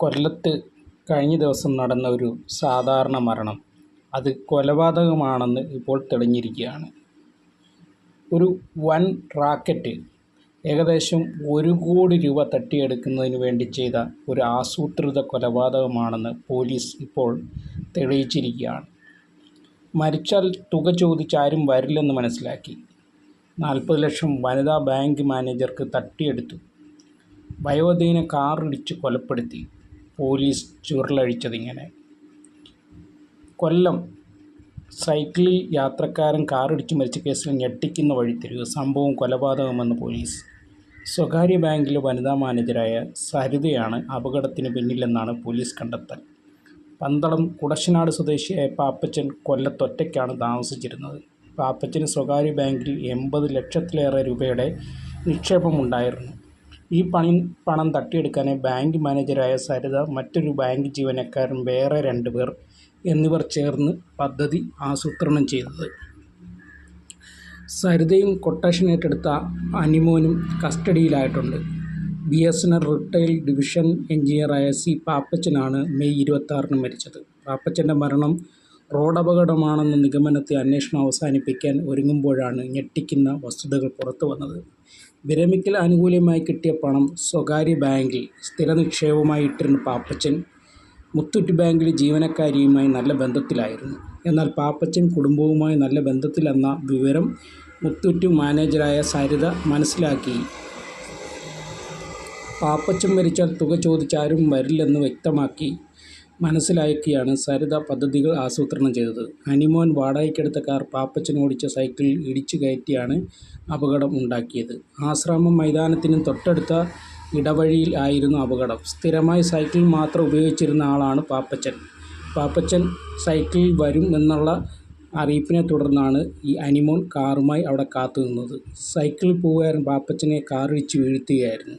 കൊല്ലത്ത് കഴിഞ്ഞ ദിവസം നടന്ന ഒരു സാധാരണ മരണം. അത് കൊലപാതകമാണെന്ന് ഇപ്പോൾ തെളിഞ്ഞിരിക്കുകയാണ്. ഒരു വൻ റാക്കറ്റ് ഏകദേശം ഒരു കോടി രൂപ തട്ടിയെടുക്കുന്നതിന് വേണ്ടി ചെയ്ത ഒരു ആസൂത്രിത കൊലപാതകമാണെന്ന് പോലീസ് ഇപ്പോൾ തെളിയിച്ചിരിക്കുകയാണ്. മരിച്ചാൽ തുക ചോദിച്ചാരും വരില്ലെന്ന് മനസ്സിലാക്കി. നാൽപ്പത് ലക്ഷം വനിതാ ബാങ്ക് മാനേജർക്ക് തട്ടിയെടുത്തു. വയോധീന കാറിടിച്ച് കൊലപ്പെടുത്തി. പോലീസ് ചുരുളഴിച്ചതിങ്ങനെ. കൊല്ലം സൈക്കിളിൽ യാത്രക്കാരൻ കാറിടിച്ച് മരിച്ച കേസിൽ ഞെട്ടിക്കുന്ന വഴിത്തിരിവ് സംഭവം കൊലപാതകമെന്ന് പോലീസ്. സ്വകാര്യ ബാങ്കിലെ വനിതാ മാനേജരായ സരിതയാണ് അപകടത്തിന് പിന്നിലെന്നാണ് പോലീസ് കണ്ടെത്തൽ. പന്തളം കുടശനാട് സ്വദേശിയായ പാപ്പച്ചൻ കൊല്ലത്തൊറ്റയ്ക്കാണ് താമസിച്ചിരുന്നത്. പാപ്പച്ചന് സ്വകാര്യ ബാങ്കിൽ എൺപത് ലക്ഷത്തിലേറെ രൂപയുടെ നിക്ഷേപമുണ്ടായിരുന്നു. ഈ പണി പണം തട്ടിയെടുക്കാനായി ബാങ്ക് മാനേജരായ സരിത മറ്റൊരു ബാങ്ക് ജീവനക്കാരൻ വേറെ രണ്ടു രണ്ടുപേർ എന്നിവർ ചേർന്ന് പദ്ധതി ആസൂത്രണം ചെയ്തത്. സരിതയും കൊട്ടേഷൻ ഏറ്റെടുത്ത അനിമോനും കസ്റ്റഡിയിലായിട്ടുണ്ട്. B S N L retail division എഞ്ചിനീയറായ C പാപ്പച്ചനാണ് മെയ് ഇരുപത്താറിന് മരിച്ചത്. പാപ്പച്ചന്റെ മരണം റോഡപകടമാണെന്ന നിഗമനത്തെ അന്വേഷണം അവസാനിപ്പിക്കാൻ ഒരുങ്ങുമ്പോഴാണ് ഞെട്ടിക്കുന്ന വസ്തുതകൾ പുറത്തു വന്നത്. വിരമിക്കൽ ആനുകൂല്യമായി കിട്ടിയ പണം സ്വകാര്യ ബാങ്കിൽ സ്ഥിര നിക്ഷേപമായി ഇട്ടിരുന്ന പാപ്പച്ചൻ മുത്തൂറ്റ് ബാങ്കിൽ ജീവനക്കാരിയുമായി നല്ല ബന്ധത്തിലായിരുന്നു. എന്നാൽ പാപ്പച്ചൻ കുടുംബവുമായി നല്ല ബന്ധത്തിലെന്ന വിവരം മുത്തൂറ്റ് മാനേജരായ സരിത മനസ്സിലാക്കി. പാപ്പച്ചൻ മരിച്ചാൽ തുക ചോദിച്ചാരും വരില്ലെന്ന് വ്യക്തമാക്കി. മനസ്സിലാക്കിയാണ് സരിത പദ്ധതികൾ ആസൂത്രണം ചെയ്തത്. ഹനിമോൻ വാടകയ്ക്കെടുത്ത കാർ പാപ്പച്ചൻ ഓടിച്ച സൈക്കിളിൽ ഇടിച്ചു കയറ്റിയാണ് അപകടം ഉണ്ടാക്കിയത്. ആശ്രാമം മൈതാനത്തിന് തൊട്ടടുത്ത ഇടവഴിയിൽ ആയിരുന്നു അപകടം. സ്ഥിരമായി സൈക്കിൾ മാത്രം ഉപയോഗിച്ചിരുന്ന ആളാണ് പാപ്പച്ചൻ. പാപ്പച്ചൻ സൈക്കിളിൽ വരും എന്നുള്ള അറിയിപ്പിനെ തുടർന്നാണ് അനിമോൻ കാറുമായി അവിടെ കാത്തു നിന്നത് സൈക്കിളിൽ പോവുകയായിരുന്നു പാപ്പച്ചനെ കാറിടിച്ച് വീഴ്ത്തുകയായിരുന്നു.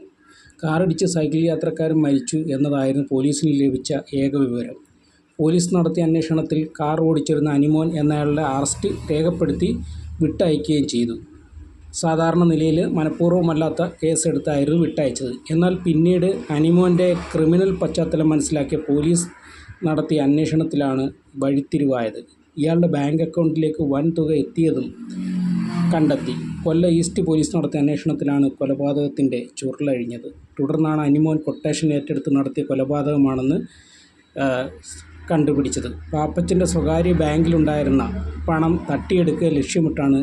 കാറിടിച്ച് സൈക്കിൾ യാത്രക്കാരൻ മരിച്ചു എന്നതായിരുന്നു പോലീസിന് ലഭിച്ച ഏക വിവരം. പോലീസ് നടത്തിയ അന്വേഷണത്തിൽ കാർ ഓടിച്ചിരുന്ന അനിമോൻ എന്നയാളുടെ അറസ്റ്റ് രേഖപ്പെടുത്തി വിട്ടയക്കുകയും ചെയ്തു. സാധാരണ നിലയിൽ മനഃപൂർവമല്ലാത്ത കേസെടുത്തായിരുന്നു വിട്ടയച്ചത്. എന്നാൽ പിന്നീട് അനിമോന്റെ ക്രിമിനൽ പശ്ചാത്തലം മനസ്സിലാക്കിയ പോലീസ് നടത്തിയ അന്വേഷണത്തിലാണ് വഴിത്തിരിവായത്. ഇയാളുടെ ബാങ്ക് അക്കൗണ്ടിലേക്ക് വൻ തുക എത്തിയതും കണ്ടെത്തി. കൊല്ലം ഈസ്റ്റ് പോലീസ് നടത്തിയ അന്വേഷണത്തിലാണ് കൊലപാതകത്തിന്റെ ചുരുളഴിഞ്ഞത്. തുടർന്നാണ് അനിമോൻ കൊട്ടേഷൻ ഏറ്റെടുത്ത് നടത്തിയ കൊലപാതകമാണെന്ന് കണ്ടുപിടിച്ചത്. പാപ്പച്ചന്റെ സ്വകാര്യ ബാങ്കിലുണ്ടായിരുന്ന പണം തട്ടിയെടുക്കുക ലക്ഷ്യമിട്ടാണ്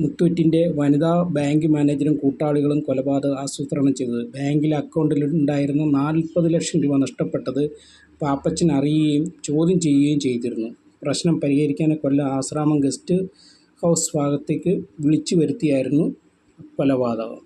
മുത്തൂറ്റിന്റെ വനിതാ ബാങ്ക് മാനേജരും കൂട്ടാളികളും കൊലപാതകം ആസൂത്രണം ചെയ്തത്. ബാങ്കിലെ അക്കൗണ്ടിലുണ്ടായിരുന്ന നാൽപ്പത് ലക്ഷം രൂപ നഷ്ടപ്പെട്ടത് പാപ്പച്ചൻ അറിയുകയും ചോദ്യം ചെയ്യുകയും ചെയ്തിരുന്നു. പ്രശ്നം പരിഹരിക്കാൻ കൊല്ലം ആശ്രാമം ഗസ്റ്റ് ഹൗസ് ഭാഗത്തേക്ക് വിളിച്ചു വരുത്തിയായിരുന്നു കൊലപാതകം